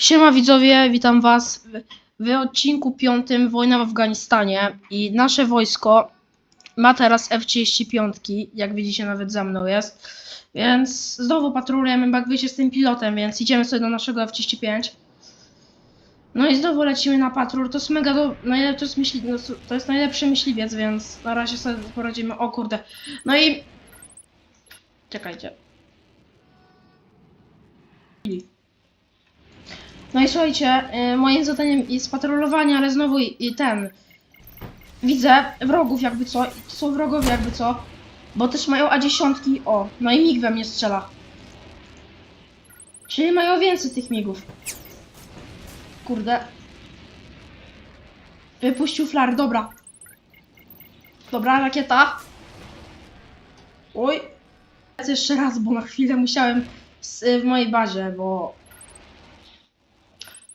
Siema widzowie, witam was w, w odcinku piątym Wojna w Afganistanie i nasze wojsko ma teraz F-35, jak widzicie nawet za mną jest, więc znowu patrolujemy, jak wiecie, z tym pilotem, więc idziemy sobie do naszego F-35. No i znowu lecimy na patrol, to jest mega do... najlep- to, jest myśli... no, to jest najlepszy myśliwiec, więc na razie sobie poradzimy, o kurde. No i... Czekajcie. No i słuchajcie, y, moim zadaniem jest patrolowanie, ale znowu i, i ten. Widzę wrogów jakby co, są wrogowie jakby co, bo też mają A10. O, no i mig we mnie strzela. Czyli mają więcej tych migów. Kurde. Wypuścił flar, dobra. Dobra, rakieta. Oj. Jeszcze raz, bo na chwilę musiałem w mojej bazie, bo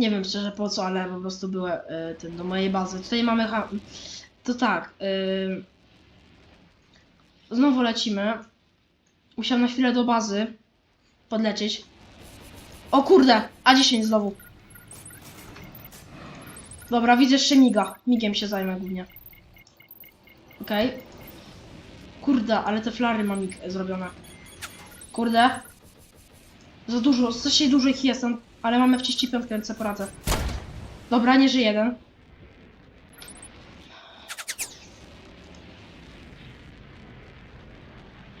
nie wiem szczerze po co, ale po prostu były y, tym do mojej bazy. Tutaj mamy. Ha- to tak. Y, znowu lecimy. Musiałem na chwilę do bazy podlecieć. O kurde! A10 znowu. Dobra, widzę jeszcze miga. Migiem się zajmę głównie. Okej. Kurde, ale te flary ma mig zrobione. Kurde. Za dużo, strasznie dużo ich jest, ale mamy w 35 więc sobie poradzę. Dobra, nie żyje jeden.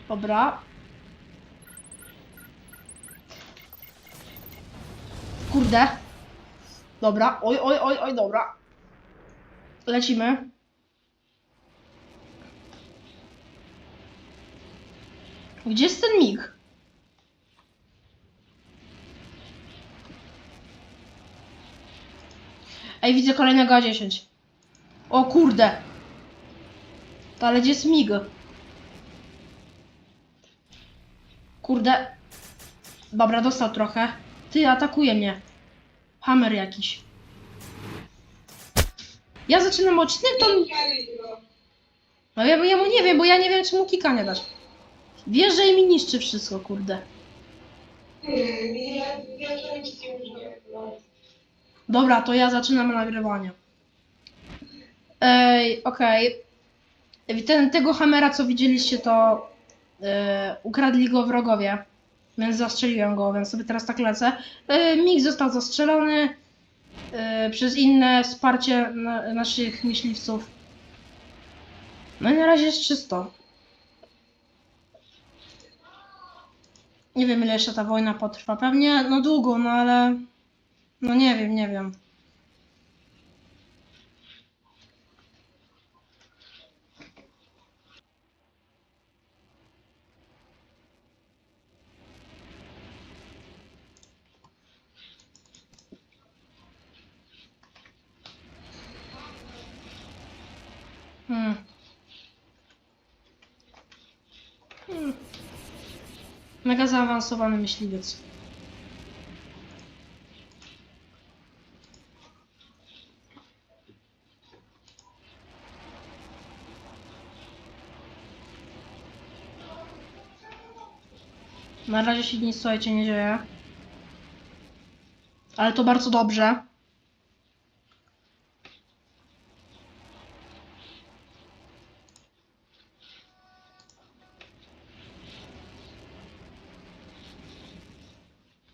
Dobra. Kurde. Dobra, oj, oj, oj, oj, dobra. Lecimy. Gdzie jest ten mig? Ej, widzę kolejnego A10. O kurde. To ale gdzie jest mig? Kurde. Dobra, dostał trochę. Ty, atakuje mnie. Hammer jakiś. Ja zaczynam odcinek, to... No ja, ja mu nie wiem, bo ja nie wiem, czy mu kika nie dać. Wierzę i mi niszczy wszystko, kurde. Dobra, to ja zaczynam nagrywanie. Ej, okej. Ten, tego hamera, co widzieliście, to e, ukradli go wrogowie. Więc zastrzeliłem go, więc sobie teraz tak lecę. Mig został zastrzelony e, przez inne wsparcie na, naszych myśliwców. No i na razie jest czysto. Nie wiem, ile jeszcze ta wojna potrwa. Pewnie, no długo, no ale... No nie wiem, nie wiem. Hmm. Hmm. Mega zaawansowany myśliwiec. Na razie się nic, słuchajcie, nie dzieje. Ale to bardzo dobrze.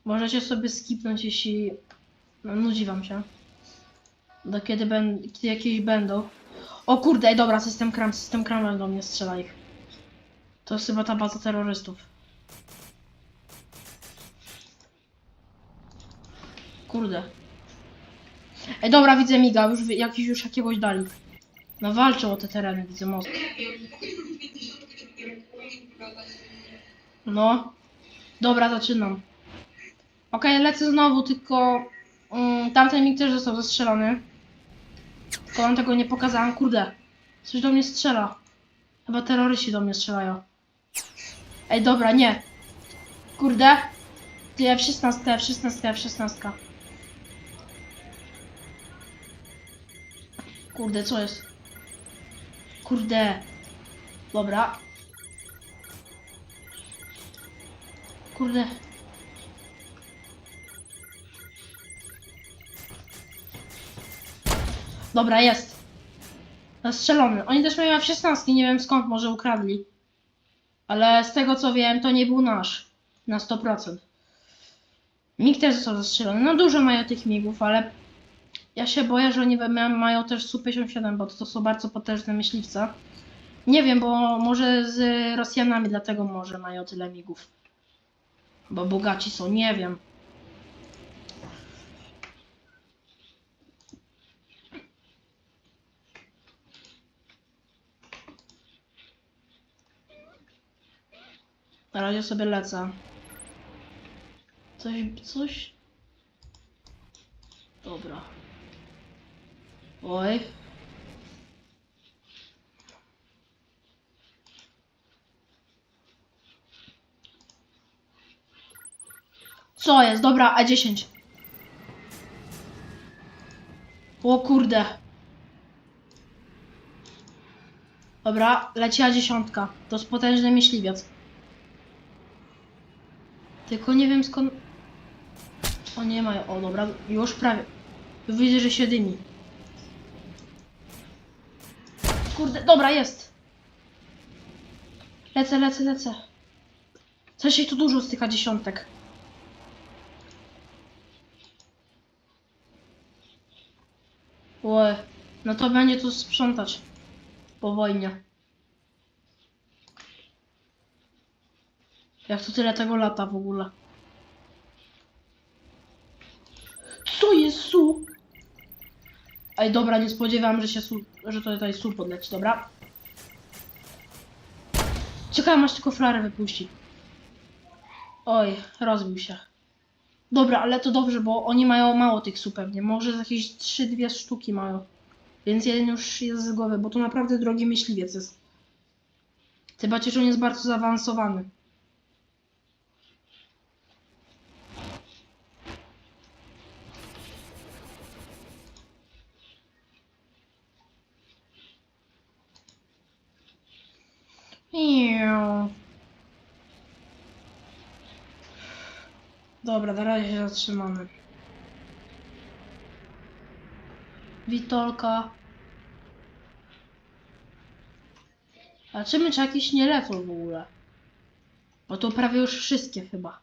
Możecie sobie skipnąć, jeśli no, nudzi wam się. Do kiedy, ben, kiedy jakieś będą. O kurde, ej, dobra, system kram, system kram do mnie strzela ich. To jest chyba ta baza terrorystów. Kurde. Ej, dobra, widzę miga, już jakiś już jakiegoś dali. No walczą o te tereny, widzę most. No. Dobra, zaczynam. Okej, lecę znowu, tylko mm, tamten mig też został zastrzelony. Tylko wam tego nie pokazałem. Kurde, coś do mnie strzela. Chyba terroryści do mnie strzelają. Ej, dobra, nie. Kurde. Ty, F16, F16, F16. Kurde, co jest? Kurde. Dobra. Kurde. Dobra, jest. Zastrzelony. Oni też mają w 16, nie wiem skąd, może ukradli. Ale z tego co wiem, to nie był nasz. Na 100%. Mig też został zastrzelony. No dużo mają tych migów, ale ja się boję, że oni ma- mają też Su-57, bo to są bardzo potężne myśliwce. Nie wiem, bo może z Rosjanami, dlatego może mają tyle migów. Bo bogaci są, nie wiem. Na razie sobie lecę. Coś, coś. Dobra. Oj. Co jest? Dobra, A10. O kurde. Dobra, leci A10. To jest potężny myśliwiec. Tylko nie wiem skąd... O nie mają. O dobra, już prawie. Widzę, że się dymi. Kurde, dobra, jest. Lecę, lecę, lecę. Coś się tu dużo styka dziesiątek. Oj, no to będzie tu sprzątać. Po wojnie. Jak tu tyle tego lata w ogóle? Co jest su? Ej, dobra, nie spodziewałam, że się że to tutaj su podleci, dobra? Czekałem aż tylko flarę wypuści. Oj, rozbił się. Dobra, ale to dobrze, bo oni mają mało tych su pewnie. Może jakieś 3-2 sztuki mają. Więc jeden już jest z głowy, bo to naprawdę drogi myśliwiec jest. Bardziej, że on jest bardzo zaawansowany. Dobra, na razie się zatrzymamy. Witolka. A czy czy jakieś nie lecą w ogóle? Bo to prawie już wszystkie chyba.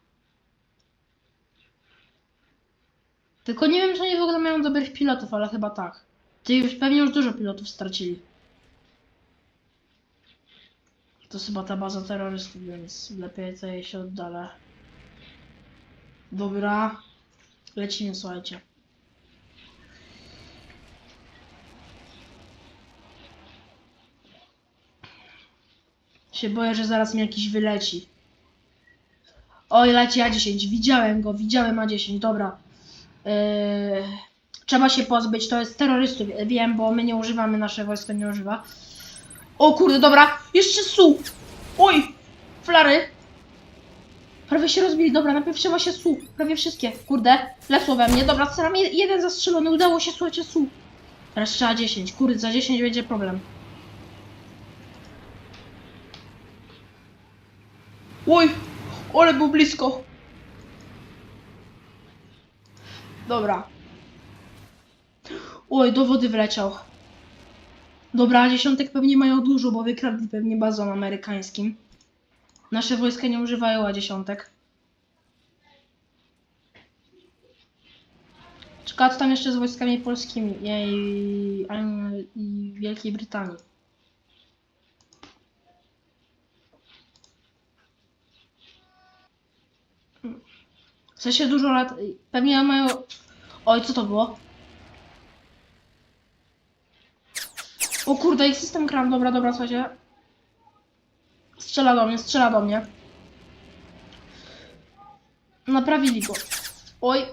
Tylko nie wiem, czy oni w ogóle mają dobrych pilotów, ale chyba tak. Ty już pewnie już dużo pilotów stracili. To jest chyba ta baza terrorystów, więc lepiej tutaj się oddalę. Dobra. Lecimy, słuchajcie. Się boję, że zaraz mi jakiś wyleci. Oj, leci A10. Widziałem go, widziałem A10. Dobra. Yy, trzeba się pozbyć. To jest terrorystów. Wiem, bo my nie używamy, nasze wojsko nie używa. O kurde, dobra. Jeszcze su. Oj, flary. Prawie się rozbili. Dobra, najpierw trzeba się su. Prawie wszystkie. Kurde, lecą we mnie. Dobra, staram jeden zastrzelony. Udało się, słuchajcie, su. Teraz trzeba 10. Kurde, za 10 będzie problem. Oj, ale był blisko. Dobra. Oj, do wody wleciał. Dobra, dziesiątek pewnie mają dużo, bo wykradli pewnie bazon amerykańskim. Nasze wojska nie używają a dziesiątek. Czeka co tam jeszcze z wojskami polskimi i, i Wielkiej Brytanii. W sensie dużo lat. Pewnie mają. Oj, co to było? O kurde, ich system kram. Dobra, dobra, słuchajcie. Strzela do mnie, strzela do mnie. Naprawili go. Oj.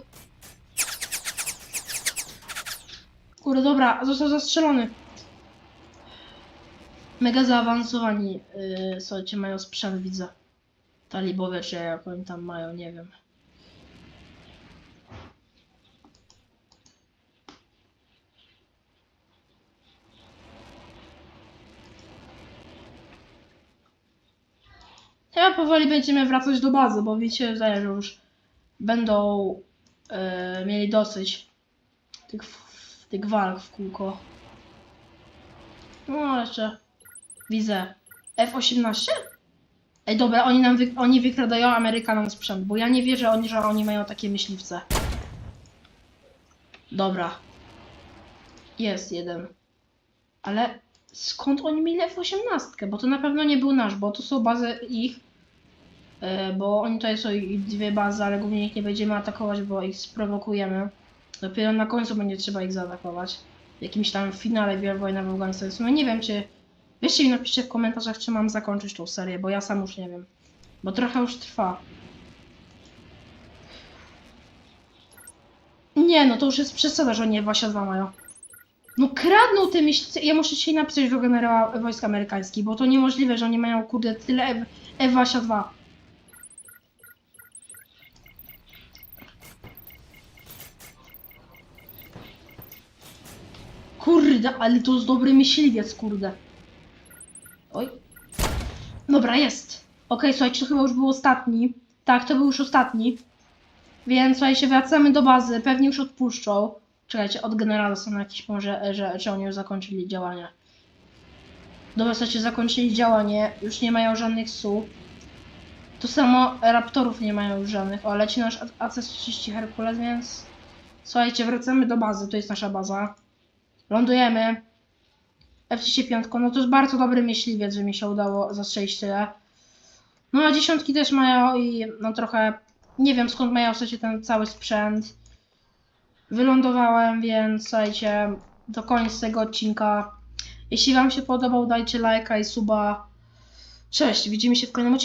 Kurde, dobra, został zastrzelony. Mega zaawansowani, yy, słuchajcie, mają sprzęt, widzę. Talibowie, czy jak oni tam mają, nie wiem. Chyba powoli będziemy wracać do bazy, bo wiecie, że już będą e, mieli dosyć tych, tych walk w kółko. No jeszcze. Widzę. F-18? Ej, dobra, oni nam wy, oni wykradają Amerykanom sprzęt, bo ja nie wierzę, oni, że oni mają takie myśliwce. Dobra. Jest jeden. Ale skąd oni mieli F-18? Bo to na pewno nie był nasz, bo to są bazy ich. E, bo oni tutaj są dwie bazy, ale głównie ich nie będziemy atakować, bo ich sprowokujemy. Dopiero na końcu będzie trzeba ich zaatakować. W jakimś tam finale Wojna w Afganistanie. W sumie nie wiem, czy... Weźcie mi napiszcie w komentarzach, czy mam zakończyć tą serię, bo ja sam już nie wiem. Bo trochę już trwa. Nie, no to już jest przesada, że oni F-22 mają. No kradną te myślice. Ja muszę dzisiaj napisać do generała wojsk amerykańskich, bo to niemożliwe, że oni mają kurde tyle F- F-22. Kurde, ale to jest dobry myśliwiec, kurde. Oj. Dobra, jest. Okej, słuchajcie, to chyba już był ostatni. Tak, to był już ostatni. Więc słuchajcie, wracamy do bazy. Pewnie już odpuszczą. Czekajcie, od generała są jakieś może, że, że oni już zakończyli działania. Dobra, słuchajcie, zakończyli działanie. Już nie mają żadnych SU. To samo Raptorów nie mają już żadnych. O, leci nasz AC-30 Herkules, więc... Słuchajcie, wracamy do bazy. To jest nasza baza. Lądujemy. F-35, no to jest bardzo dobry myśliwiec, że mi się udało zastrzelić tyle. No a dziesiątki też mają i no trochę nie wiem skąd mają w sensie ten cały sprzęt. Wylądowałem, więc słuchajcie, to koniec tego odcinka. Jeśli wam się podobał, dajcie lajka i suba. Cześć, widzimy się w kolejnym odcinku.